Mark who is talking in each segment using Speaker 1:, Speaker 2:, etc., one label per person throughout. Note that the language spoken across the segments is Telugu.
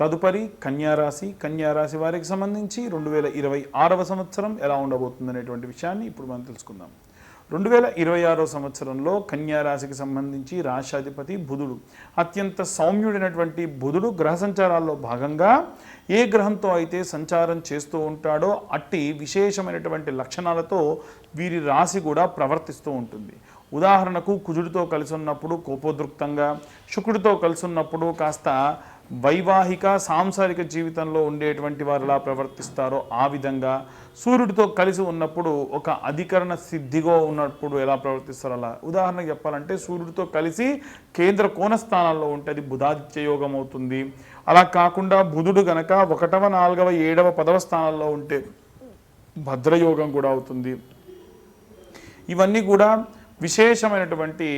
Speaker 1: తదుపరి కన్యారాశి కన్యారాశి వారికి సంబంధించి రెండు వేల ఇరవై ఆరవ సంవత్సరం ఎలా ఉండబోతుంది అనేటువంటి విషయాన్ని ఇప్పుడు మనం తెలుసుకుందాం. రెండు వేల ఇరవై ఆరో సంవత్సరంలో కన్యారాశికి సంబంధించి రాశాధిపతి బుధుడు అత్యంత సౌమ్యుడైనటువంటి బుధుడు గ్రహ సంచారాల్లో భాగంగా ఏ గ్రహంతో అయితే సంచారం చేస్తూ ఉంటాడో అట్టి విశేషమైనటువంటి లక్షణాలతో వీరి రాశి కూడా ప్రవర్తిస్తూ ఉంటుంది. ఉదాహరణకు కుజుడితో కలిసి ఉన్నప్పుడు కోపోద్రుక్తంగా శుక్రుడితో కలిసి ఉన్నప్పుడు కాస్త వైవాహిక సాంసారిక జీవితంలో ఉండేటువంటి వారు ఎలా ప్రవర్తిస్తారో ఆ విధంగా సూర్యుడితో కలిసి ఉన్నప్పుడు ఒక అధికరణ సిద్ధిగా ఉన్నప్పుడు ఎలా ప్రవర్తిస్తారు అలా. ఉదాహరణకు చెప్పాలంటే సూర్యుడితో కలిసి కేంద్ర కోణ స్థానాల్లో ఉంటే అది బుధాదిత్య యోగం అవుతుంది. అలా కాకుండా బుధుడు గనక ఒకటవ నాలుగవ ఏడవ పదవ స్థానాల్లో ఉంటే భద్రయోగం కూడా అవుతుంది. ఇవన్నీ కూడా విశేషమైనటువంటి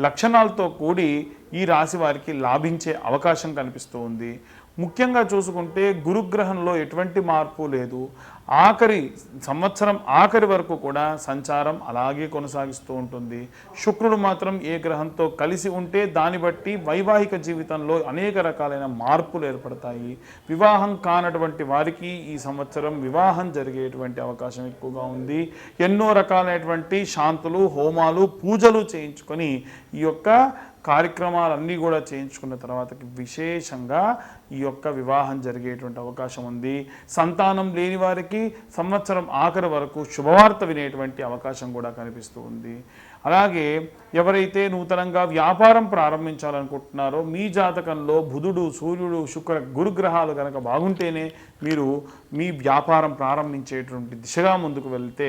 Speaker 1: లక్షణాలతో కూడి ఈ రాశి వారికి లాభించే అవకాశం కనిపిస్తూ ఉంది. ముఖ్యంగా చూసుకుంటే గురుగ్రహంలో ఎటువంటి మార్పు లేదు. ఆఖరి సంవత్సరం ఆఖరి వరకు కూడా సంచారం అలాగే కొనసాగిస్తూ ఉంటుంది. శుక్రుడు మాత్రం ఏ గ్రహంతో కలిసి ఉంటే దాన్ని బట్టి వైవాహిక జీవితంలో అనేక రకాలైన మార్పులు ఏర్పడతాయి. వివాహం కానటువంటి వారికి ఈ సంవత్సరం వివాహం జరిగేటువంటి అవకాశం ఎక్కువగా ఉంది. ఎన్నో రకాలైనటువంటి శాంతులు హోమాలు పూజలు చేయించుకొని ఈ యొక్క కార్యక్రమాలన్నీ కూడా చేయించుకున్న తర్వాతకి విశేషంగా ఈ యొక్క వివాహం జరిగేటువంటి అవకాశం ఉంది. సంతానం లేని వారికి సంవత్సరం ఆఖరి వరకు శుభవార్త వినేటువంటి అవకాశం కూడా కనిపిస్తూ ఉంది. అలాగే ఎవరైతే నూతనంగా వ్యాపారం ప్రారంభించాలనుకుంటున్నారో మీ జాతకంలో బుధుడు సూర్యుడు శుక్ర గురుగ్రహాలు కనుక బాగుంటేనే మీరు మీ వ్యాపారం ప్రారంభించేటువంటి దిశగా ముందుకు వెళ్తే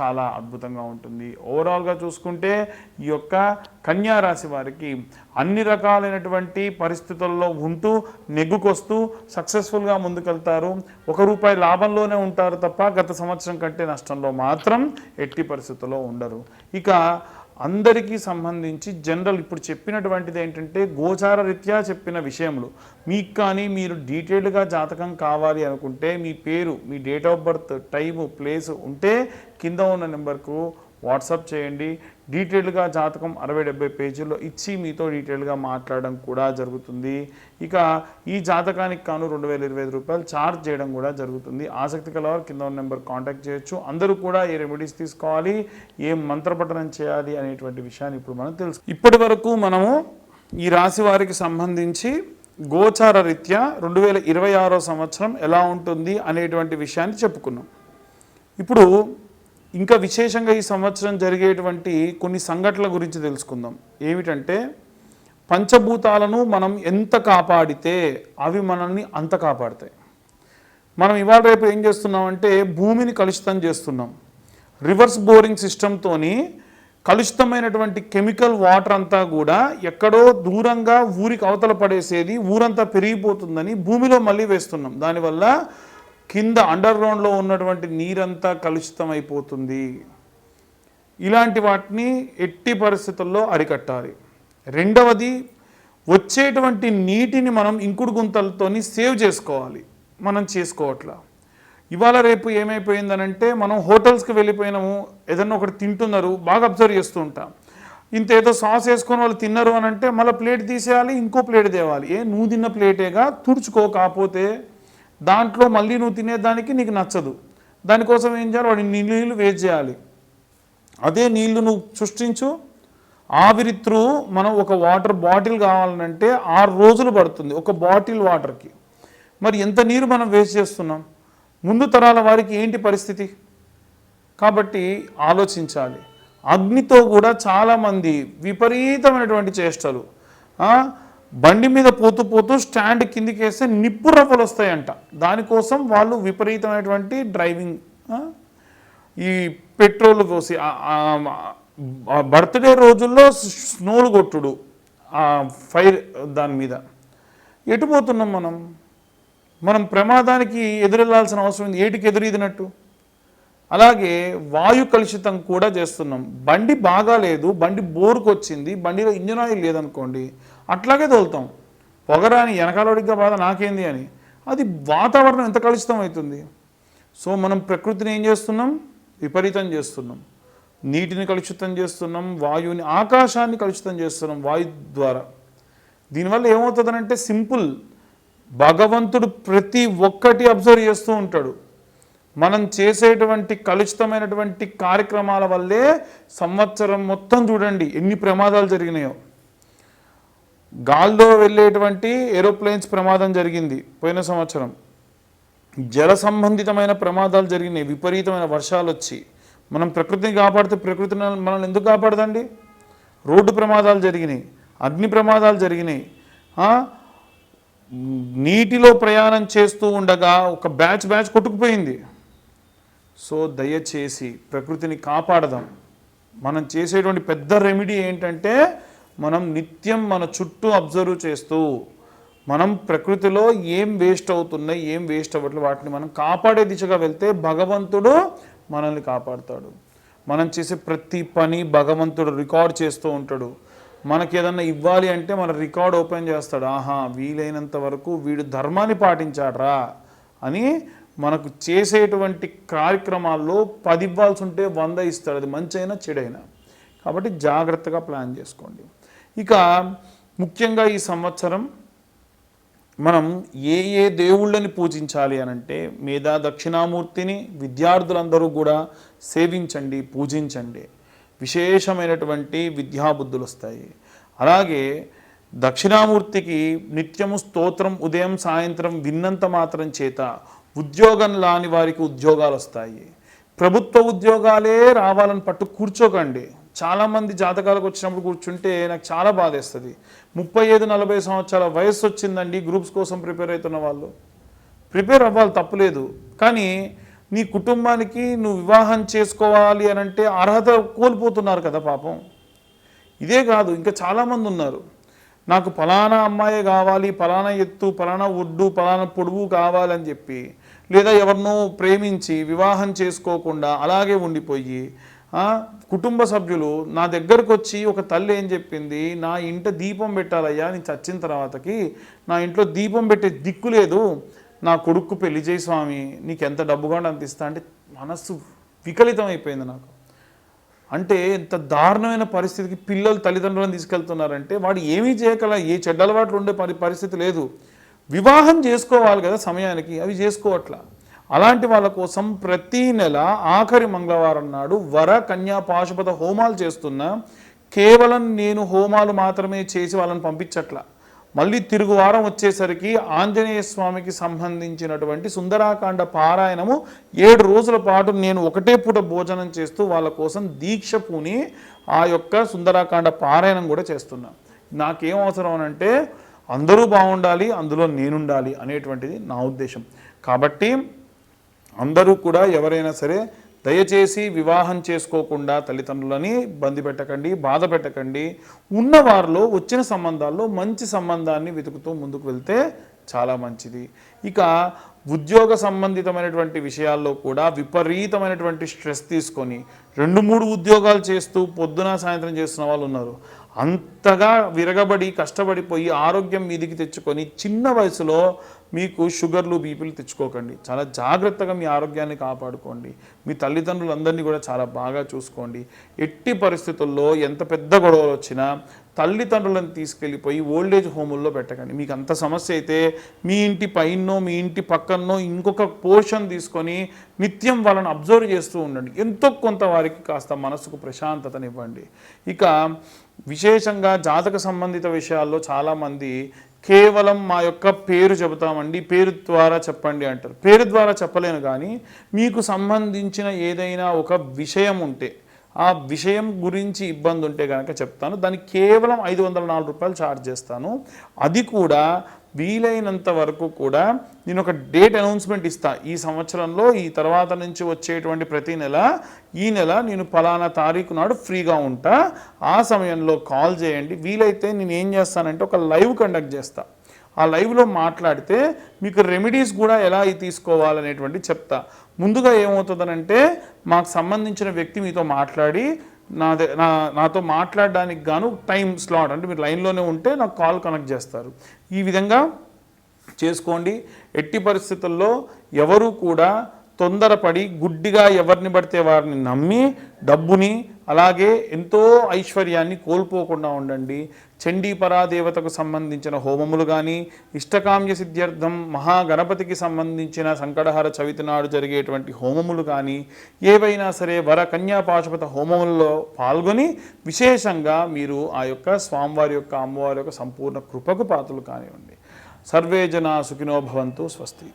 Speaker 1: చాలా అద్భుతంగా ఉంటుంది. ఓవరాల్గా చూసుకుంటే ఈ యొక్క కన్యా రాశి వారికి అన్ని రకాలైనటువంటి పరిస్థితుల్లో ఉంటూ నెగ్గుకొస్తూ సక్సెస్ఫుల్గా ముందుకెళ్తారు. ఒక రూపాయి లాభంలోనే ఉంటారు తప్ప గత సంవత్సరం కంటే నష్టంలో మాత్రం ఎట్టి పరిస్థితుల్లో ఉండరు. ఇక అందరికీ సంబంధించి జనరల్ ఇప్పుడు చెప్పినటువంటిది ఏంటంటే గోచార రీత్యా చెప్పిన విషయంలో మీకు కానీ మీరు డీటెయిల్డ్గా జాతకం కావాలి అనుకుంటే మీ పేరు మీ date of birth time place ఉంటే కింద ఉన్న నెంబర్కు వాట్సాప్ చేయండి. డీటెయిల్డ్గా జాతకం అరవై డెబ్బై పేజీల్లో ఇచ్చి మీతో డీటెయిల్గా మాట్లాడడం కూడా జరుగుతుంది. ఇక ఈ జాతకానికి కాను రెండు వేల ఇరవై ఐదు రూపాయలు ఛార్జ్ చేయడం కూడా జరుగుతుంది. ఆసక్తి కలవారు కింద ఉన్న నెంబర్ కాంటాక్ట్ చేయొచ్చు. అందరూ కూడా ఏ రెమెడీస్ తీసుకోవాలి ఏం మంత్రపఠనం చేయాలి అనేటువంటి విషయాన్ని ఇప్పుడు మనం తెలుసు ఇప్పటి వరకు మనము ఈ రాశి వారికి సంబంధించి గోచార రీత్యా రెండు వేల ఇరవై ఆరో సంవత్సరం ఎలా ఉంటుంది అనేటువంటి విషయాన్ని చెప్పుకున్నాం. ఇప్పుడు ఇంకా విశేషంగా ఈ సంవత్సరం జరిగేటువంటి కొన్ని సంఘటనల గురించి తెలుసుకుందాం. ఏమిటంటే పంచభూతాలను మనం ఎంత కాపాడితే అవి మనల్ని అంత కాపాడతాయి. మనం ఇవాళ రేపు ఏం చేస్తున్నామంటే భూమిని కలుషితం చేస్తున్నాం. రివర్స్ బోరింగ్ సిస్టమ్తోని కలుషితమైనటువంటి కెమికల్ వాటర్ అంతా కూడా ఎక్కడో దూరంగా ఊరికి అవతల పడేసేది ఊరంతా పెరిగిపోతుందని భూమిలో మళ్ళీ వేస్తున్నాం. దానివల్ల కింద అండర్ గ్రౌండ్లో ఉన్నటువంటి నీరంతా కలుషితం అయిపోతుంది ఇలాంటి వాటిని ఎట్టి పరిస్థితుల్లో అరికట్టాలి. రెండవది వచ్చేటువంటి నీటిని మనం ఇంకుడు గుంతలతోని సేవ్ చేసుకోవాలి. మనం చేసుకోవట్లా. ఇవాళ రేపు ఏమైపోయిందనంటే మనం హోటల్స్కి వెళ్ళిపోయినాము ఏదన్నా ఒకటి తింటున్నారు బాగా అబ్జర్వ్ చేస్తూ ఉంటాం. ఇంత ఏదో సాస్ వేసుకొని వాళ్ళు తిన్నారు అని అంటే మళ్ళీ ప్లేట్ తీసేయాలి ఇంకో ప్లేట్ తేవాలి. ఏ నువ్వు తిన్న ప్లేటేగా తుడుచుకో కాకపోతే దాంట్లో మళ్ళీ నువ్వు తినేదానికి నీకు నచ్చదు. దానికోసం ఏం చేయాలి? వాడి నీళ్ళు వేస్ట్ చేయాలి. అదే నీళ్ళు నువ్వు సృష్టించు. ఆవిరి త్రూ మనం ఒక వాటర్ బాటిల్ కావాలంటే ఆరు రోజులు పడుతుంది ఒక బాటిల్ వాటర్కి. మరి ఎంత నీరు మనం వేస్ట్ చేస్తున్నాం? ముందు తరాల వారికి ఏంటి పరిస్థితి? కాబట్టి ఆలోచించాలి. అగ్నితో కూడా చాలామంది విపరీతమైనటువంటి చేష్టలు. బండి మీద పోతూ పోతూ స్టాండ్ కిందికి వేస్తే నిప్పు రవ్వలు వస్తాయంట. దానికోసం వాళ్ళు విపరీతమైనటువంటి డ్రైవింగ్ ఈ పెట్రోల్ పోసి బర్త్డే రోజుల్లో స్నోలు కొట్టుడు ఫైర్ దాని మీద. ఎటు పోతున్నాం మనం? మనం ప్రమాదానికి ఎదురెళ్ళాల్సిన అవసరం ఉంది ఏటికి ఎదురీదినట్టు? అలాగే వాయు కలుషితం కూడా చేస్తున్నాం. బండి బాగాలేదు బండి బోరుకొచ్చింది బండిలో ఇంజన్ ఆయిల్ లేదనుకోండి అట్లాగే తోలుతాం. పొగరాని వెనకాలడిగ్గా బాధ నాకేంది అని. అది వాతావరణం ఎంత కలుషితం అవుతుంది. సో మనం ప్రకృతిని ఏం చేస్తున్నాం? విపరీతం చేస్తున్నాం. నీటిని కలుషితం చేస్తున్నాం. వాయువుని ఆకాశాన్ని కలుషితం చేస్తున్నాం వాయు ద్వారా. దీనివల్ల ఏమవుతుందనంటే సింపుల్. భగవంతుడు ప్రతి ఒక్కటి అబ్జర్వ్ చేస్తూ ఉంటాడు. మనం చేసేటువంటి కలుషితమైనటువంటి కార్యక్రమాల వల్లే సంవత్సరం మొత్తం చూడండి ఎన్ని ప్రమాదాలు జరిగినాయో. గాల్లో వెళ్ళేటువంటి ఏరోప్లేన్స్ ప్రమాదం జరిగింది పోయిన సంవత్సరం. జల సంబంధితమైన ప్రమాదాలు జరిగినాయి విపరీతమైన వర్షాలు వచ్చి. మనం ప్రకృతిని కాపాడితే ప్రకృతిని మనల్ని ఎందుకు కాపాడదండి? రోడ్డు ప్రమాదాలు జరిగినాయి అగ్ని ప్రమాదాలు జరిగినాయి. నీటిలో ప్రయాణం చేస్తూ ఉండగా ఒక బ్యాచ్ బ్యాచ్ కొట్టుకుపోయింది. సో దయచేసి ప్రకృతిని కాపాడదాం. మనం చేసేటువంటి పెద్ద రెమెడీ ఏంటంటే మనం నిత్యం మన చుట్టూ అబ్జర్వ్ చేస్తూ మనం ప్రకృతిలో ఏం వేస్ట్ అవుతున్నాయి ఏం వేస్ట్ అవ్వట్లేదు వాటిని మనం కాపాడే దిశగా వెళ్తే భగవంతుడు మనల్ని కాపాడుతాడు. మనం చేసే ప్రతి పని భగవంతుడు రికార్డ్ చేస్తూ ఉంటాడు. మనకి ఏదన్నా ఇవ్వాలి అంటే మన రికార్డ్ ఓపెన్ చేస్తాడు. ఆహా వీలైనంత వరకు వీడు ధర్మాన్ని పాటించాడ్రా అని మనకు చేసేటువంటి కార్యక్రమాల్లో పది ఇవ్వాల్సి ఉంటే వంద ఇస్తాడు. అది మంచి అయినా చెడైనా. కాబట్టి జాగ్రత్తగా ప్లాన్ చేసుకోండి. ఇక ముఖ్యంగా ఈ సంవత్సరం మనం ఏ ఏ దేవుళ్ళని పూజించాలి అని అంటే మేధా దక్షిణామూర్తిని విద్యార్థులందరూ కూడా సేవించండి పూజించండి. విశేషమైనటువంటి విద్యాబుద్ధులు వస్తాయి. అలాగే దక్షిణామూర్తికి నిత్యము స్తోత్రం ఉదయం సాయంత్రం విన్నంత మాత్రం చేత ఉద్యోగం లాని వారికి ఉద్యోగాలు వస్తాయి. ప్రభుత్వ ఉద్యోగాలే రావాలని పట్టు కూర్చోకండి. చాలామంది జాతకాలకు వచ్చినప్పుడు కూర్చుంటే నాకు చాలా బాధేస్తుంది. ముప్పై ఐదు నలభై సంవత్సరాల వయస్సు వచ్చిందండి గ్రూప్స్ కోసం ప్రిపేర్ అవుతున్న వాళ్ళు. ప్రిపేర్ అవ్వాలి తప్పులేదు. కానీ నీ కుటుంబానికి నువ్వు వివాహం చేసుకోవాలి అని అంటే అర్హత కోల్పోతున్నారు కదా పాపం. ఇదే కాదు ఇంకా చాలామంది ఉన్నారు. నాకు ఫలానా అమ్మాయి కావాలి ఫలానా ఎత్తు ఫలానా ఒడ్డు ఫలానా పొడువు కావాలని చెప్పి లేదా ఎవరినో ప్రేమించి వివాహం చేసుకోకుండా అలాగే ఉండిపోయి కుటుంబ సభ్యులు నా దగ్గరకు వచ్చి ఒక తల్లి ఏం చెప్పింది? నా ఇంట దీపం పెట్టాలయ్యా నేను చచ్చిన తర్వాతకి నా ఇంట్లో దీపం పెట్టే దిక్కు లేదు. నా కొడుకు పెళ్ళి చేయి స్వామి. నీకు ఎంత డబ్బు కూడా అంత ఇస్తా అంటే మనస్సు వికలితం అయిపోయింది నాకు. అంటే ఎంత దారుణమైన పరిస్థితికి పిల్లలు తల్లిదండ్రులను తీసుకెళ్తున్నారంటే వాడు ఏమీ చేయగల ఏ చెడ్డలవాట్లు ఉండే పరి పరిస్థితి లేదు. వివాహం చేసుకోవాలి కదా సమయానికి అవి చేసుకోవట్లా. అలాంటి వాళ్ళ కోసం ప్రతి నెల ఆఖరి మంగళవారం నాడు వర కన్యా పాశుపత హోమాలు చేస్తున్న కేవలం నేను హోమాలు మాత్రమే చేసి వాళ్ళని పంపించట్లా. మళ్ళీ తిరుగు వారం వచ్చేసరికి ఆంజనేయ స్వామికి సంబంధించినటువంటి సుందరాకాండ పారాయణము ఏడు రోజుల పాటు నేను ఒకటే పూట భోజనం చేస్తూ వాళ్ళ కోసం దీక్ష పూని ఆ యొక్క సుందరాకాండ పారాయణం కూడా చేస్తున్నా. నాకేం అవసరం అంటే అందరూ బాగుండాలి అందులో నేనుండాలి అనేటువంటిది నా ఉద్దేశం. కాబట్టి అందరూ కూడా ఎవరైనా సరే దయచేసి వివాహం చేసుకోకుండా తల్లిదండ్రులని బంది పెట్టకండి బాధ పెట్టకండి. ఉన్నవారిలో వచ్చిన సంబంధాల్లో మంచి సంబంధాన్ని వెతుకుతూ ముందుకు వెళ్తే చాలా మంచిది. ఇక ఉద్యోగ సంబంధితమైనటువంటి విషయాల్లో కూడా విపరీతమైనటువంటి స్ట్రెస్ తీసుకొని రెండు మూడు ఉద్యోగాలు చేస్తూ పొద్దున సాయంత్రం చేస్తున్న వాళ్ళు ఉన్నారు. అంతగా విరగబడి కష్టపడిపోయి ఆరోగ్యం మీదికి తెచ్చుకొని చిన్న వయసులో మీకు షుగర్లు బీపీలు తెచ్చుకోకండి. చాలా జాగ్రత్తగా మీ ఆరోగ్యాన్ని కాపాడుకోండి. మీ తల్లిదండ్రులందరినీ కూడా చాలా బాగా చూసుకోండి. ఎట్టి పరిస్థితుల్లో ఎంత పెద్ద గొడవలు వచ్చినా తల్లిదండ్రులను తీసుకెళ్ళిపోయి ఓల్డేజ్ హోముల్లో పెట్టకండి. మీకు అంత సమస్య అయితే మీ ఇంటి పైనో మీ ఇంటి పక్కనో ఇంకొక పోర్షన్ తీసుకొని నిత్యం వాళ్ళని అబ్జర్వ్ చేస్తూ ఉండండి. ఎంతో కొంత వారికి కాస్త మనసుకు ప్రశాంతతనివ్వండి. ఇక విశేషంగా జాతక సంబంధిత విషయాల్లో చాలామంది కేవలం మా యొక్క పేరు చెబుతామండి పేరు ద్వారా చెప్పండి అంటారు. పేరు ద్వారా చెప్పలేను కానీ మీకు సంబంధించిన ఏదైనా ఒక విషయం ఉంటే ఆ విషయం గురించి ఇబ్బంది ఉంటే కనుక చెప్తాను. దానికి కేవలం ఐదు వందల నాలుగు రూపాయలు ఛార్జ్ చేస్తాను. అది కూడా వీలైనంత వరకు కూడా నేను ఒక డేట్ అనౌన్స్మెంట్ ఇస్తా. ఈ సంవత్సరంలో ఈ తర్వాత నుంచి వచ్చేటువంటి ప్రతి నెల ఈ నెల నేను ఫలానా తారీఖు నాడు ఫ్రీగా ఉంటా. ఆ సమయంలో కాల్ చేయండి. వీలైతే నేను ఏం చేస్తానంటే ఒక లైవ్ కండక్ట్ చేస్తా. ఆ లైవ్లో మాట్లాడితే మీకు రెమెడీస్ కూడా ఎలా తీసుకోవాలనేటువంటి చెప్తా. ముందుగా ఏమవుతుందనంటే మాకు సంబంధించిన వ్యక్తి మీతో మాట్లాడి నా నా నాతో మాట్లాడడానికి గాను టైం స్లాట్ అంటే మీరు లైన్లోనే ఉంటే నాకు కాల్ కనెక్ట్ చేస్తారు. ఈ విధంగా చేసుకోండి. ఎట్టి పరిస్థితుల్లో ఎవరు కూడా తొందరపడి గుడ్డిగా ఎవరిని పడితే వారిని నమ్మి డబ్బుని అలాగే ఎంతో ఐశ్వర్యాన్ని కోల్పోకుండా ఉండండి. చండీ పరాదేవతకు సంబంధించిన హోమములు కానీ ఇష్టకామ్య సిద్ధ్యర్థం మహాగణపతికి సంబంధించిన సంకటహార చవితి నాడు జరిగేటువంటి హోమములు కానీ ఏవైనా సరే వర కన్యా పాశుపత హోమములలో పాల్గొని విశేషంగా మీరు ఆ యొక్క స్వామివారి యొక్క అమ్మవారి యొక్క సంపూర్ణ కృపకు పాత్రలు కానివ్వండి. సర్వే జనా సుఖినో భవంతు స్వస్తి.